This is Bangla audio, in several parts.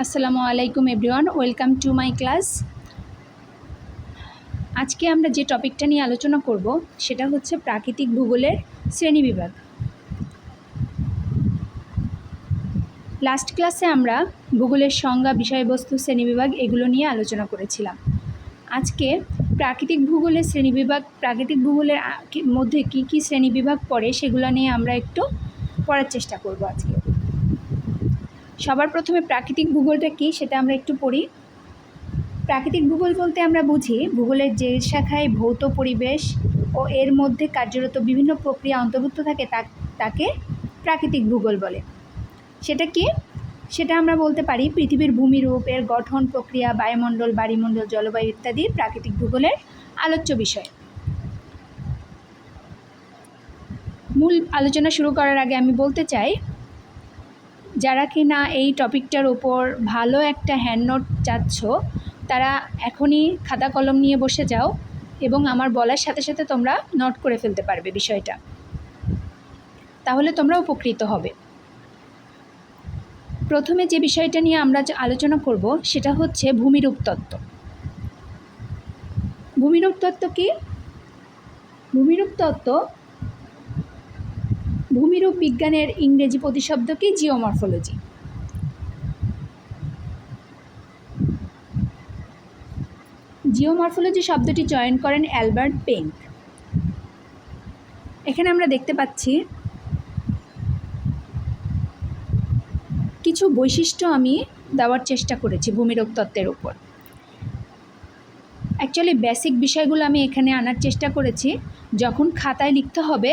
আসসালামু আলাইকুম everyone, welcome to my class. আজকে আমরা যে টপিকটা নিয়ে আলোচনা করব, সেটা হচ্ছে প্রাকৃতিক ভূগোলের শ্রেণীবিভাগ লাস্ট ক্লাসে আমরা ভূগোলের সংজ্ঞা, বিষয়বস্তু শ্রেণীবিভাগ এগুলো নিয়ে আলোচনা করেছিলাম। আজকে প্রাকৃতিক ভূগোলের শ্রেণীবিভাগ প্রাকৃতিক ভূগোলের মধ্যে কী কী শ্রেণীবিভাগ পড়ে সেগুলো নিয়ে আমরা একটু পড়ার চেষ্টা করব আজকে। সবার প্রথমে প্রাকৃতিক ভূগোলটা কী সেটা আমরা একটু পড়ি। প্রাকৃতিক ভূগোল বলতে আমরা বুঝি ভূগোলের যে শাখায় ভৌত পরিবেশ ও এর মধ্যে কার্যরত বিভিন্ন প্রক্রিয়া অন্তর্ভুক্ত থাকে তা, তাকে প্রাকৃতিক ভূগোল বলে। সেটা কি? সেটা আমরা বলতে পারি পৃথিবীর ভূমিরূপ, এর গঠন প্রক্রিয়া, বায়ুমণ্ডল, বাড়িমণ্ডল, জলবায়ু ইত্যাদি প্রাকৃতিক ভূগোলের আলোচ্য বিষয়। মূল আলোচনা শুরু করার আগে আমি বলতে চাই যারা কি না এই টপিকটার ওপর ভালো একটা হ্যান্ড নোট চাচ্ছ, তারা এখনই খাতা কলম নিয়ে বসে যাও এবং আমার বলার সাথে সাথে তোমরা নোট করে ফেলতে পারবে বিষয়টা। তাহলে তোমরা উপকৃত হবে। প্রথমে যে বিষয়টা নিয়ে আমরা আলোচনা করব, সেটা হচ্ছে ভূমিরূপ তত্ত্ব। ভূমিরূপ তত্ত্ব কি? ভূমিরূপ তত্ত্ব ভূমিরূপ বিজ্ঞানের ইংরেজি প্রতিশব্দ কি জিওমরফোলজি। জিওমরফোলজি শব্দটি চয়ন করেন অ্যালবার্ট পেঙ্ক। এখানে আমরা দেখতে পাচ্ছি, কিছু বৈশিষ্ট্য আমি দেওয়ার চেষ্টা করেছি ভূমিরূপ তত্ত্বের উপর। অ্যাকচুয়ালি বেসিক বিষয়গুলো আমি এখানে আনার চেষ্টা করেছি। যখন খাতায় লিখতে হবে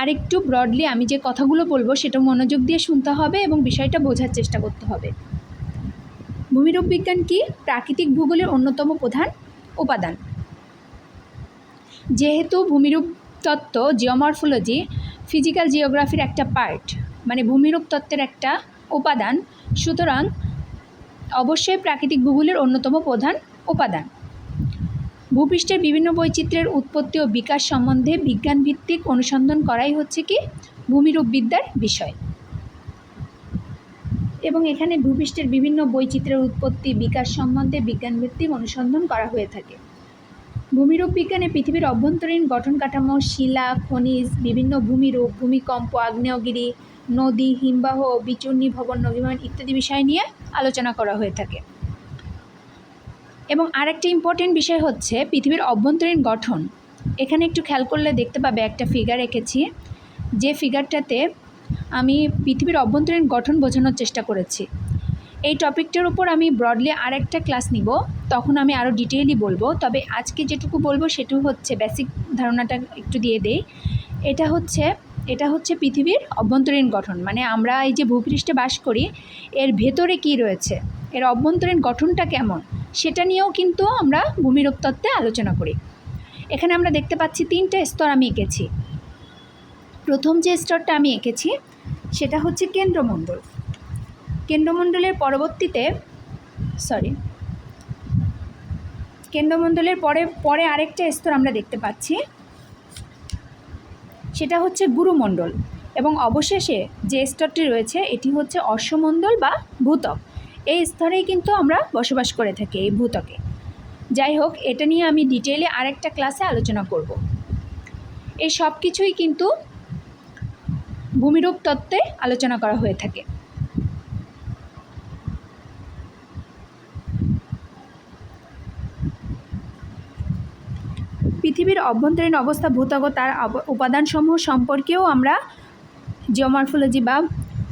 আরেকটু ব্রডলি আমি যে কথাগুলো বলব, সেটা মনোযোগ দিয়ে শুনতে হবে এবং বিষয়টা বোঝার চেষ্টা করতে হবে। ভূমিরূপ বিজ্ঞান কি? প্রাকৃতিক ভূগোলের অন্যতম প্রধান উপাদান। যেহেতু ভূমিরূপ তত্ত্ব জিওমরফোলজি ফিজিক্যাল জিওগ্রাফির একটা পার্ট মানে ভূমিরূপ তত্ত্বের একটা উপাদান, সুতরাং অবশ্যই প্রাকৃতিক ভূগোলের অন্যতম প্রধান উপাদান। ভূপৃষ্ঠের বিভিন্ন বৈচিত্র্যের উৎপত্তি ও বিকাশ সম্বন্ধে বিজ্ঞানভিত্তিক অনুসন্ধান করাই হচ্ছে কি ভূমিরূপ বিদ্যার বিষয়। এবং এখানে ভূপৃষ্ঠের বিভিন্ন বৈচিত্র্যের উৎপত্তি, বিকাশ সম্বন্ধে বিজ্ঞানভিত্তিক অনুসন্ধান করা হয়ে থাকে। ভূমিরূপ বিজ্ঞানে পৃথিবীর অভ্যন্তরীণ গঠন কাঠামো, শিলা, খনিজ, বিভিন্ন ভূমিরূপ, ভূমিকম্প, আগ্নেয়গিরি, নদী, হিমবাহ বিচূর্ণী ভবন নবীমান ইত্যাদি বিষয় নিয়ে আলোচনা করা হয়ে থাকে। এবং আরেকটি ইম্পর্টেন্ট বিষয় হচ্ছে পৃথিবীর অভ্যন্তরীণ গঠন। এখানে একটু খেয়াল করলে দেখতে পাবে একটা ফিগার এঁকেছি, যে ফিগারটাতে আমি পৃথিবীর অভ্যন্তরীণ গঠন বোঝানোর চেষ্টা করেছি। এই টপিকটার উপর আমি ব্রডলি আরেকটা ক্লাস নিব, তখন আমি আরও ডিটেইলি বলব। তবে আজকে যেটুকু বলব সেটু হচ্ছে বেসিক ধারণাটা একটু দিয়ে দেই। এটা হচ্ছে এটা হচ্ছে পৃথিবীর অভ্যন্তরীণ গঠন। মানে আমরা এই যে ভূপৃষ্ঠে বাস করি, এর ভেতরে কি রয়েছে? এর অভ্যন্তরীণ গঠনটা কেমন? সেটা নিয়েও কিন্তু আমরা ভূমিরূপ তত্ত্বে আলোচনা করি। এখানে আমরা দেখতে পাচ্ছি তিনটে স্তর আমি এঁকেছি। প্রথম যে স্তরটা আমি এঁকেছি, সেটা হচ্ছে কেন্দ্রমণ্ডল। কেন্দ্রমণ্ডলের পরবর্তীতে সরি কেন্দ্রমণ্ডলের পরে পরে আরেকটা স্তর আমরা দেখতে পাচ্ছি, সেটা হচ্ছে গুরুমণ্ডল। এবং অবশেষে যে স্তরটি রয়েছে, এটি হচ্ছে অশ্বমণ্ডল বা ভূতক। এই স্তরেই কিন্তু আমরা বসবাস করে থাকি এই ভূতকে যাই হোক, এটা নিয়ে আমি ডিটেলে আরেকটা ক্লাসে আলোচনা করব। এই সব কিছুই কিন্তু ভূমিরূপ তত্ত্বে আলোচনা করা হয়ে থাকে। পৃথিবীর অভ্যন্তরীণ অবস্থা ভূতক তার উপাদানসমূহ সম্পর্কেও আমরা জিওমরফোলজি বা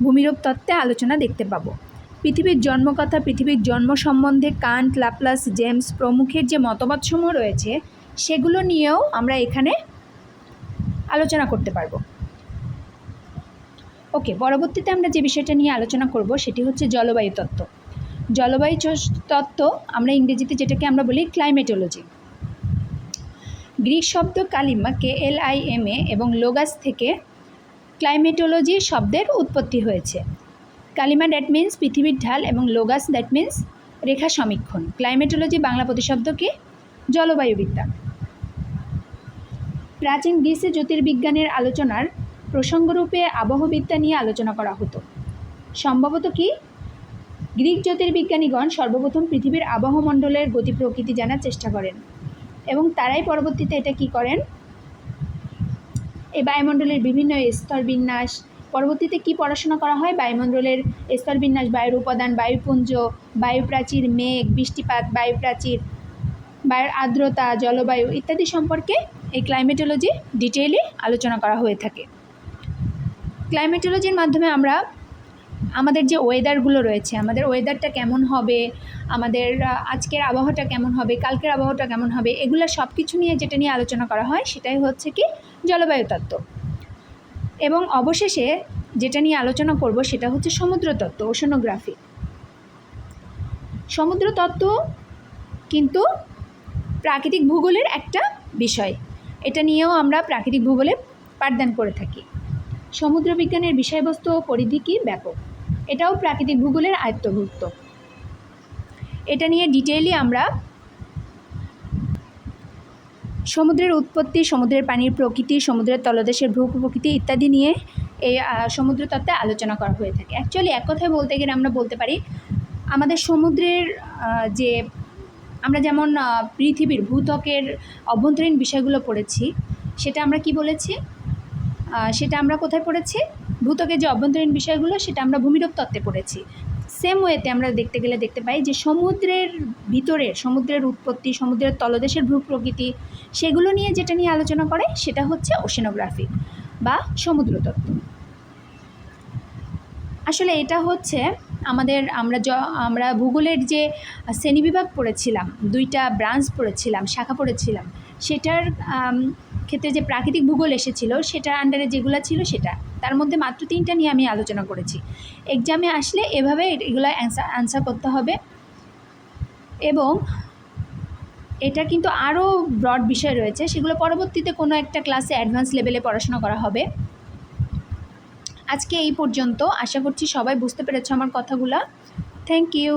ভূমিরূপ তত্ত্বে আলোচনা দেখতে পাবো। পৃথিবীর জন্মকথা, পৃথিবীর জন্ম সম্বন্ধে কান্ট, লাপ্লাস, জেমস প্রমুখের যে মতবাদসমূহ রয়েছে, সেগুলো নিয়েও আমরা এখানে আলোচনা করতে পারব। ওকে, পরবর্তীতে আমরা যে বিষয়টা নিয়ে আলোচনা করব, সেটি হচ্ছে জলবায়ু তত্ত্ব। জলবায়ু তত্ত্ব আমরা ইংরেজিতে যেটাকে আমরা বলি ক্লাইমেটোলজি। গ্রিক শব্দ কালিমা কে এল আই এম এ এবং লোগাস থেকে ক্লাইমেটোলজি শব্দের উৎপত্তি হয়েছে। কালিমা দ্যাট মিন্স পৃথিবীর ঢাল এবং লোগাস দ্যাট মিন্স রেখা সমীক্ষণ। ক্লাইমেটোলজি বাংলা প্রতিশব্দ কি? জলবায়ুবিদ্যা প্রাচীন গ্রিসে জ্যোতির্বিজ্ঞানের আলোচনার প্রসঙ্গরূপে আবহবিদ্যা নিয়ে আলোচনা করা হতো। সম্ভবত কি? গ্রিক জ্যোতির্বিজ্ঞানীগণ সর্বপ্রথম পৃথিবীর আবহমণ্ডলের গতি প্রকৃতি জানার চেষ্টা করেন এবং তারাই পরবর্তীতে এটা কি করেন? এই বায়ুমণ্ডলের বিভিন্ন স্তর বিন্যাস পরবর্তীতে কি পড়াশোনা করা হয়? বায়ুমণ্ডলের স্তর বিন্যাস, বায়ুর উপাদান, বায়ুপুঞ্জ, বায়ুপ্রাচীর মেঘ, বৃষ্টিপাত, বায়ুপ্রাচীর, বায়ুর আর্দ্রতা, জলবায়ু ইত্যাদি সম্পর্কে এই ক্লাইমেটোলজি ডিটেইলে আলোচনা করা হয়ে থাকে। ক্লাইমেটোলজির মাধ্যমে আমরা আমাদের যে ওয়েদারগুলো রয়েছে, আমাদের ওয়েদারটা কেমন হবে, আমাদের আজকের আবহাওয়াটা কেমন হবে, কালকের আবহাওয়াটা কেমন হবে, এগুলো সব কিছু নিয়ে যেটা নিয়ে আলোচনা করা হয় সেটাই হচ্ছে কি জলবায়ু তত্ত্ব। এবং অবশেষে যেটা নিয়ে আলোচনা করব সেটা হচ্ছে সমুদ্র তত্ত্ব ওশনোগ্রাফি সমুদ্র তত্ত্ব কিন্তু প্রাকৃতিক ভূগোলের একটা বিষয়। এটা নিয়েও আমরা প্রাকৃতিক ভূগোলে পাঠদান করে থাকি। সমুদ্র বিজ্ঞানের বিষয়বস্তু ও পরিধি কি ব্যাপক? এটাও প্রাকৃতিক ভূগোলের আয়ত্তভুক্ত। এটা নিয়ে ডিটেইলি আমরা সমুদ্রের উৎপত্তি, সমুদ্রের পানির প্রকৃতি, সমুদ্রের তলদেশের ভূ প্রকৃতি ইত্যাদি নিয়ে এই সমুদ্র তত্ত্বে আলোচনা করা হয়ে থাকে। অ্যাকচুয়ালি এক কথায় বলতে গেলে আমরা বলতে পারি, আমাদের সমুদ্রের যে আমরা যেমন পৃথিবীর ভূত্বকের অভ্যন্তরীণ বিষয়গুলো পড়েছি, সেটা আমরা কি বলেছি? সেটা আমরা কোথায় পড়েছি? ভূত্বকের যে অভ্যন্তরীণ বিষয়গুলো, সেটা আমরা ভূমিরূপ তত্ত্বে পড়েছি। সেম ওয়েতে আমরা দেখতে গেলে দেখতে পাই যে সমুদ্রের ভিতরে, সমুদ্রের উৎপত্তি, সমুদ্রের তলদেশের ভূ প্রকৃতি সেগুলো নিয়ে যেটা নিয়ে আলোচনা করে সেটা হচ্ছে ওশেনোগ্রাফি বা সমুদ্রতত্ত্ব। আসলে এটা হচ্ছে আমাদের, আমরা য, আমরা ভূগোলের যে শ্রেণীবিভাগ পড়েছিলাম, দুইটা ব্রাঞ্চ পড়েছিলাম, শাখা পড়েছিলাম, সেটার ক্ষেত্রে যে প্রাকৃতিক ভূগোল এসেছিল, সেটার আন্ডারে যেগুলো ছিল সেটা। তার মধ্যে মাত্র তিনটা নিয়ে আমি আলোচনা করেছি। এক্সামে আসলে এভাবে এগুলো অ্যান্সার আনসার করতে হবে। এবং এটা কিন্তু আরও ব্রড বিষয় রয়েছে। সেগুলো পরবর্তীতে কোনো একটা ক্লাসে অ্যাডভান্স লেভেলে পড়াশোনা করা হবে। আজকে এই পর্যন্ত। আশা করছি সবাই বুঝতে পেরেছ আমার কথাগুলো। Thank you